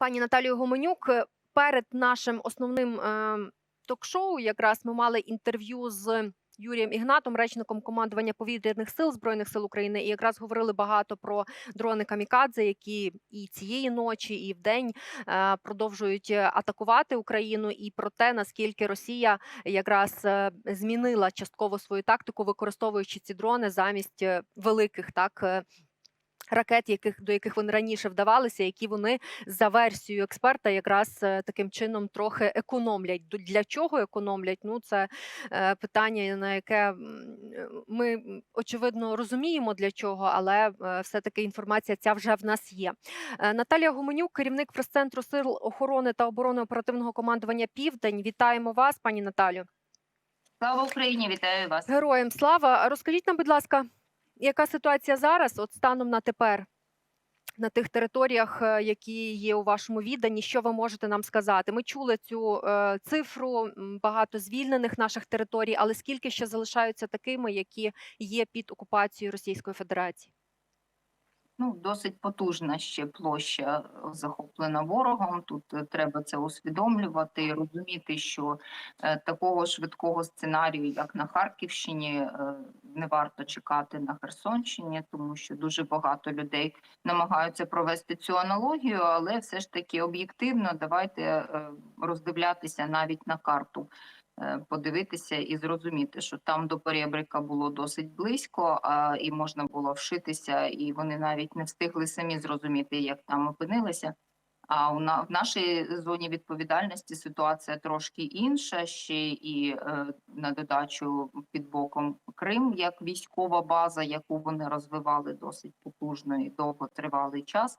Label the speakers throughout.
Speaker 1: Пані Наталію Гуменюк, е, перед нашим основним е, ток-шоу якраз ми мали інтерв'ю з Юрієм Ігнатом, речником командування повітряних сил Збройних сил України, і якраз говорили багато про дрони камікадзе, які і цієї ночі, і вдень е, продовжують атакувати Україну, і про те, наскільки Росія якраз змінила частково свою тактику, використовуючи ці дрони замість великих так. Ракет, яких до яких вони раніше вдавалися, які вони за версією експерта якраз е, таким чином трохи економлять. Для чого економлять? Ну це е, питання, на яке ми очевидно розуміємо для чого, але е, все-таки інформація ця вже в нас є. Наталія Гуменюк, керівник прес-центру сил охорони та оборони оперативного командування Південь. Вітаємо вас, пані Наталю.
Speaker 2: Слава Україні, вітаю вас.
Speaker 1: Героям слава. Розкажіть нам, будь ласка, яка ситуація зараз, от станом на тепер, на тих територіях, е, які є у вашому відданні, що ви можете нам сказати? Ми чули цю е, цифру, багато звільнених наших територій, але скільки ще залишаються такими, які є під окупацією Російської Федерації?
Speaker 2: Ну, досить потужна ще площа е, захоплена ворогом. Тут е, треба це усвідомлювати і розуміти, що е, такого швидкого сценарію, як на Харківщині, не варто чекати на Херсонщині, тому що дуже багато людей намагаються провести цю аналогію, але все ж таки об'єктивно давайте роздивлятися навіть на карту. Е, Подивитися і зрозуміти, що там до перебрика було досить близько, а і можна було вшитися, і вони навіть не встигли самі зрозуміти, як там опинилися. А у на в нашій зоні відповідальності ситуація трошки інша. Ще і е, на додачу під боком Крим як військова база, яку вони розвивали досить потужно і довготривалий час.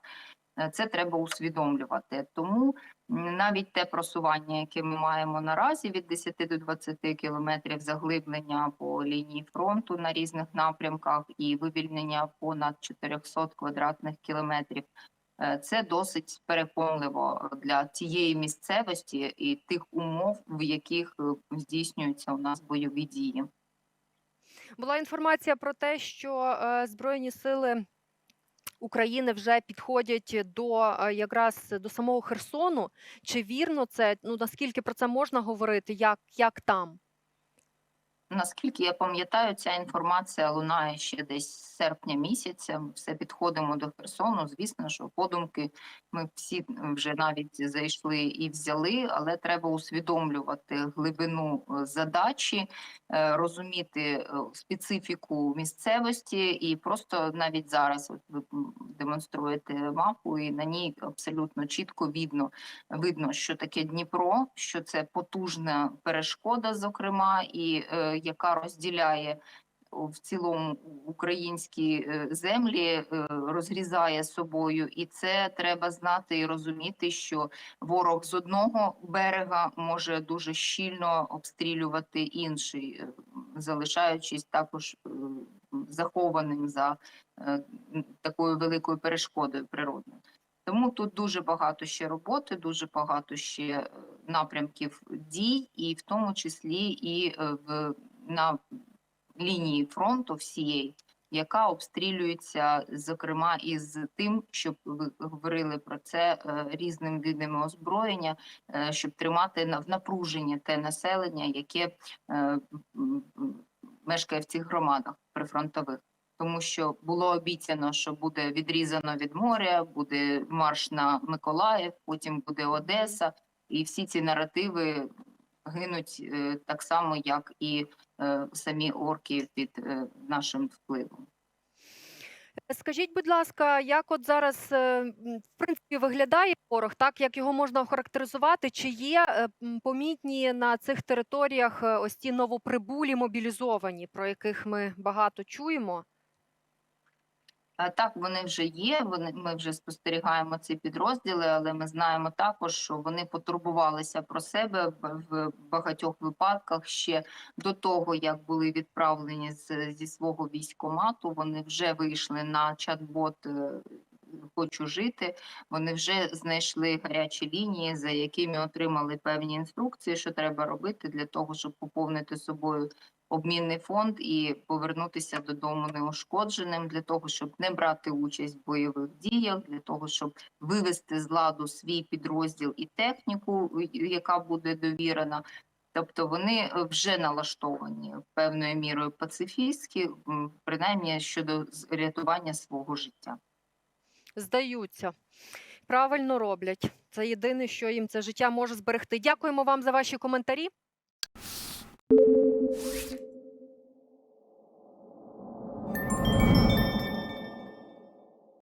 Speaker 2: Е, Це треба усвідомлювати. Тому навіть те просування, яке ми маємо наразі від 10 до 20 кілометрів заглиблення по лінії фронту на різних напрямках і вивільнення понад 400 квадратних кілометрів. е, Це досить переконливо для тієї місцевості і тих умов, в яких е, здійснюються у нас бойові дії.
Speaker 1: Була інформація про те, що Збройні сили України вже підходять до якраз до самого Херсону. Чи вірно це? Ну наскільки про це можна говорити? Як, як там?
Speaker 2: Наскільки я пам'ятаю, ця інформація лунає ще десь з серпня місяця. Ми все підходимо до Херсону. Звісно, що подумки ми всі вже навіть зайшли і взяли, але треба усвідомлювати глибину е, задачі, е, розуміти е, специфіку місцевості, і просто навіть зараз, от ви демонструєте мапу, і на ній абсолютно чітко видно, видно, що таке Дніпро, що це потужна перешкода, зокрема, і яка розділяє в цілому українські е, землі, е, розрізає собою, і це треба знати і розуміти, що ворог з одного берега може дуже щільно обстрілювати інший, е, залишаючись також захованим за такою великою перешкодою природною. Тому тут дуже багато ще роботи, дуже багато ще напрямків дій, і в тому числі і в на лінії фронту всієї, яка обстрілюється, зокрема, із тим, щоб ви говорили про це е, різним видами озброєння, е, щоб тримати в напруженні те населення, яке е, мешкає в цих громадах прифронтових. Тому що було обіцяно, що буде відрізано від моря, буде марш на Миколаїв, потім буде Одеса, і всі ці наративи гинуть е, так само, як і е, самі орки під е, нашим впливом.
Speaker 1: Скажіть, будь ласка, як от зараз в принципі виглядає ворог, так як його можна охарактеризувати? Чи є помітні на цих територіях ось ті новоприбулі мобілізовані, про яких ми багато чуємо?
Speaker 2: А так вони вже є. Вони ми вже спостерігаємо ці підрозділи, але ми знаємо також, що вони потурбувалися про себе в- в багатьох випадках ще до того, як були відправлені з, зі свого військомату. Вони вже вийшли на чат-бот е, хочу жити. Вони вже знайшли гарячі лінії, за якими отримали певні інструкції, що треба робити для того, щоб поповнити собою обмінний фонд і повернутися додому неушкодженим, для того, щоб не брати участь в бойових діях, для того, щоб вивести з ладу свій підрозділ і техніку, яка буде довірена. Тобто вони е, вже налаштовані певною мірою пацифістські, принаймні щодо рятування свого життя.
Speaker 1: Здаються. Правильно роблять. Це єдине, що їм це життя може зберегти. Дякуємо вам за ваші коментарі.